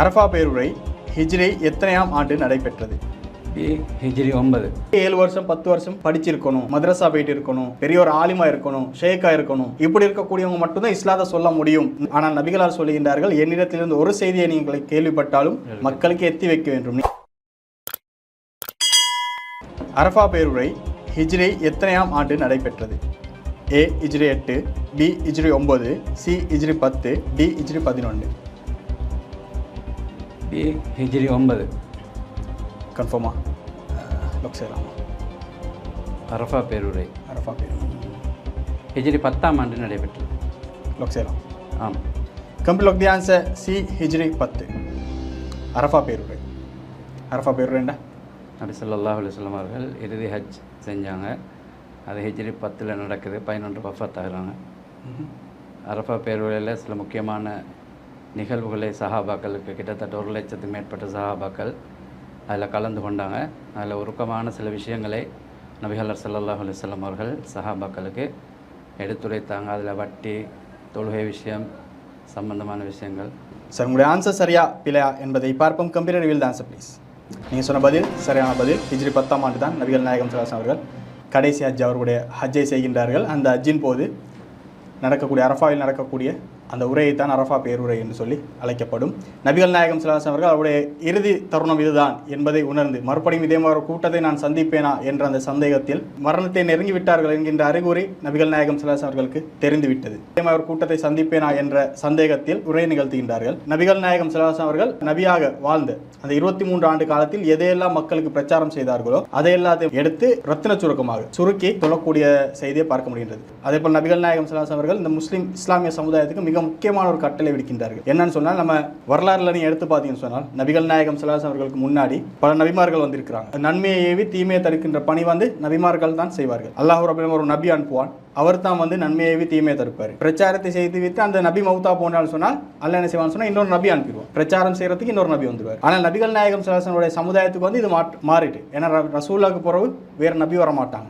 அரஃபா பேருரை ஹிஜ்ரி எத்தனையாம் ஆண்டு நடைபெற்றது? ஹிஜ்ரி ஒன்பது. ஏழு வருஷம் பத்து வருஷம் படிச்சிருக்கணும் மதரசா போயிட்டு இருக்கணும் பெரிய ஒரு ஆலிமா இருக்கணும் ஷேக்கா இருக்கணும். இப்படி இருக்கக்கூடியவங்க மட்டும்தான் இஸ்லாத சொல்ல முடியும். ஆனால் நபிகளார் சொல்லுகின்றார்கள் என்னிடத்திலிருந்து ஒரு செய்தியை நீங்கள் கேள்விப்பட்டாலும் மக்களுக்கு எத்தி வைக்க வேண்டும். அரஃபா பேருரை ஹிஜ்ரி எத்தனையாம் ஆண்டு நடைபெற்றது? ஏ இஜ்ரி எட்டு பி இஜ்ரி ஒன்பது சி இஜ்ரி பத்து டி இஜ்ரி பதினொன்று. ஹிஜ்ரி ஒன்பது. கன்ஃபார்மா லொக் செய்யலாமா அரஃபா பேருரை. அரஃபா பேருரை ஹிஜ்ரி பத்தாம் ஆண்டு நடைபெற்றது. லொக் செய்யலாம் ஆம் கம்பி லொக் தி ஆன்சர் சி ஹிஜ்ரி பத்து. அரஃபா பேருரை. அரஃபா பேருரைண்டா நபி ஸல்லல்லாஹு அலைஹி வஸல்லம் அவர்கள் இறுதி ஹஜ் செஞ்சாங்க. அது ஹிஜ்ரி பத்தில் நடக்குது. பதினொன்று வஃபாத் ஆகுறாங்க. அரஃபா பேருரையில் சில முக்கியமான நிகழ்வுகளை சஹாபாக்களுக்கு கிட்டத்தட்ட ஒரு லட்சத்துக்கு மேற்பட்ட சஹாபாக்கள் அதில் கலந்து கொண்டாங்க. அதில் உருக்கமான சில விஷயங்களை நபிகல்லர் சல்லாஹ் அலுவலம் அவர்கள் சஹாபாக்களுக்கு எடுத்துரைத்தாங்க. அதில் வட்டி தொழுகை விஷயம் சம்பந்தமான விஷயங்கள். சார் உங்களுடைய ஆன்சர் சரியா பிழையா என்பதை பார்ப்போம். கம்ப்யூட்டர் ரிவீல் ஆன்சர் ப்ளீஸ் நீங்கள் சொன்ன பதில் சரியான பதில். ஹிஜ்ரி பத்தாம் ஆண்டு தான் நபிகள் நாயகம் சலாசம் அவர்கள் கடைசி ஹஜ் அவர்களுடைய ஹஜ்ஜை செய்கின்றார்கள். அந்த ஹஜ்ஜின் போது நடக்கக்கூடிய அரஃபாவில் நடக்கக்கூடிய அந்த உரையை தான் அரஃபா பேருரை என்று சொல்லி அழைக்கப்படும். நபிகள் நாயகம் சிலாசன் அவர்கள் அவருடைய இறுதி தருணம் இதுதான் என்பதை உணர்ந்து மறுபடியும் இதே மாதிரி ஒரு கூட்டத்தை நான் சந்திப்பேனா என்ற அந்த சந்தேகத்தில் மரணத்தை நெருங்கி விட்டார்கள் என்கின்ற அறிகுறி நபிகள் நாயகம் சிலாசன் அவர்களுக்கு தெரிந்துவிட்டது இதே மாதிரி ஒரு கூட்டத்தை சந்திப்பேனா என்ற சந்தேகத்தில் உரை நிகழ்த்துகின்றார்கள். நபிகள் நாயகம் சிலாசன் அவர்கள் நபியாக வாழ்ந்த அந்த இருபத்தி மூன்று ஆண்டு காலத்தில் எதையெல்லாம் மக்களுக்கு பிரச்சாரம் செய்தார்களோ அதை எல்லாத்தையும் எடுத்து ரத்தின சுருக்கமாக சுருக்கி சொல்லக்கூடிய செய்தியை பார்க்க முடிகின்றது. அதே போல் நபிகள் நாயகம் சிலாசன் அவர்கள் இந்த முஸ்லீம் இஸ்லாமிய சமுதாயத்துக்கு மிக முக்கியமான ஒரு கட்டளை விடுக்கின்றார்கள். என்னன்னு சொன்னால் நம்ம வரலாறுல நீ எடுத்து பார்த்தீங்கன்னு சொன்னால் நபிகள் நாயகம் சிலாஸ் அவர்களுக்கு முன்னாடி பல நபிமார்கள் வந்திருக்கிறாங்க. நன்மையை ஏவி தீமையை தடுக்கின்ற பணி வந்து நபிமார்கள் தான் செய்வார்கள். அல்லாஹ் ஒரு நபி அனுப்புவான். அவர் தான் வந்து நன்மையை ஏவி தீமையை தடுப்பார். பிரச்சாரத்தை செய்து விட்டு அந்த நபி மௌத்தா போனாலும் சொன்னால் அல்ல என்ன செய்வான்னு சொன்னால் இன்னொரு நபி அனுப்பிடுவோம் பிரச்சாரம் செய்யறதுக்கு இன்னொரு நபி வந்துருவார். ஆனால் நபிகள் நாயகம் சலாசனுடைய சமுதாயத்துக்கு வந்து இது மாற்று மாறிட்டு. ஏன்னா ரசூல்லாவுக்கு பிறகு வேற நபி வர மாட்டாங்க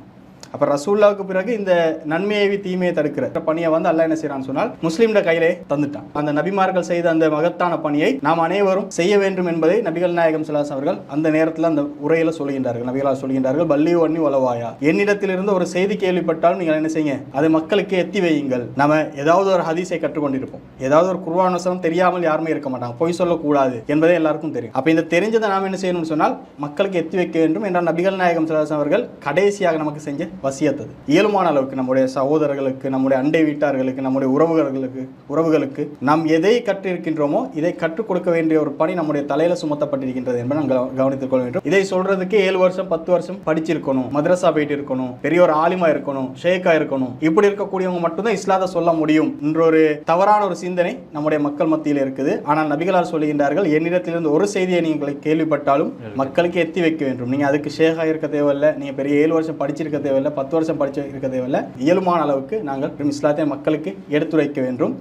அப்போ ரசூல்லாவுக்கு பிறகு இந்த நன்மையை தீமையை தடுக்கிற பணியை வந்து அல்ல என்ன செய்யறான்னு சொன்னால் முஸ்லீம்ட கையிலே தந்துட்டான். அந்த நபிமார்கள் செய்த அந்த மகத்தான பணியை நாம் அனைவரும் செய்ய வேண்டும் என்பதை நபிகள் நாயகம் சிலாஸ் அவர்கள் அந்த நேரத்தில் அந்த உரையில சொல்கின்றார்கள். நபிகளால் சொல்கின்றார்கள் பள்ளி ஒன்னி உலவாயா என்னிடத்திலிருந்து ஒரு செய்தி கேள்விப்பட்டாலும் நீங்கள் என்ன செய்யுங்க அது மக்களுக்கு எத்தி வையுங்கள். நம்ம ஏதாவது ஒரு ஹதீஸை கற்றுக்கொண்டிருப்போம். ஏதாவது ஒரு குர்ஆன் தெரியாமல் யாருமே இருக்க மாட்டாங்க. பொய் சொல்லக்கூடாது என்பதே எல்லாருக்கும் தெரியும். அப்போ இந்த தெரிஞ்சதை நாம் என்ன செய்யணும்னு சொன்னால் மக்களுக்கு எத்தி வைக்க வேண்டும் என்றால் நபிகள் நாயகம் சிலாஸ் அவர்கள் கடைசியாக நமக்கு செஞ்ச வசியத்தது. இயலுமான அளவுக்கு நம்முடைய சகோதரர்களுக்கு நம்முடைய அண்டை வீட்டார்களுக்கு நம்முடைய உறவுகளுக்கு உறவுகளுக்கு நாம் எதை கற்றிருக்கின்றோமோ இதை கற்றுக் கொடுக்க வேண்டிய ஒரு பணி நம்முடைய தலையில சுமத்தப்பட்டிருக்கின்றது என்பதை நாங்கள் கவனித்துக் கொள்ள வேண்டும். இதை சொல்றதுக்கு ஏழு வருஷம் பத்து வருஷம் படிச்சிருக்கணும். மதரசா போயிட்டு இருக்கணும். பெரிய ஒரு ஆலிமா இருக்கணும். ஷேக்கா இருக்கணும். இப்படி இருக்கக்கூடியவங்க மட்டும்தான் இஸ்லாத சொல்ல முடியும் என்ற ஒரு தவறான ஒரு சிந்தனை நம்முடைய மக்கள் மத்தியில் இருக்குது. ஆனால் நபிகளார் சொல்லுகின்றார்கள் என்னிடத்திலிருந்து ஒரு செய்தியை நீங்கள் கேள்விப்பட்டாலும் மக்களுக்கு எத்தி வைக்க வேண்டும். நீங்க அதுக்கு ஷேகா இருக்க தேவையில்லை. நீங்க பெரிய ஏழு வருஷம் படிச்சிருக்க தேவையில்லை. பத்து வருஷம் படிச்சு இருக்க தேவையில்லை. இயலுமான அளவுக்கு நாங்கள் இஸ்லாத்திய மக்களுக்கு எடுத்துரைக்க வேண்டும்.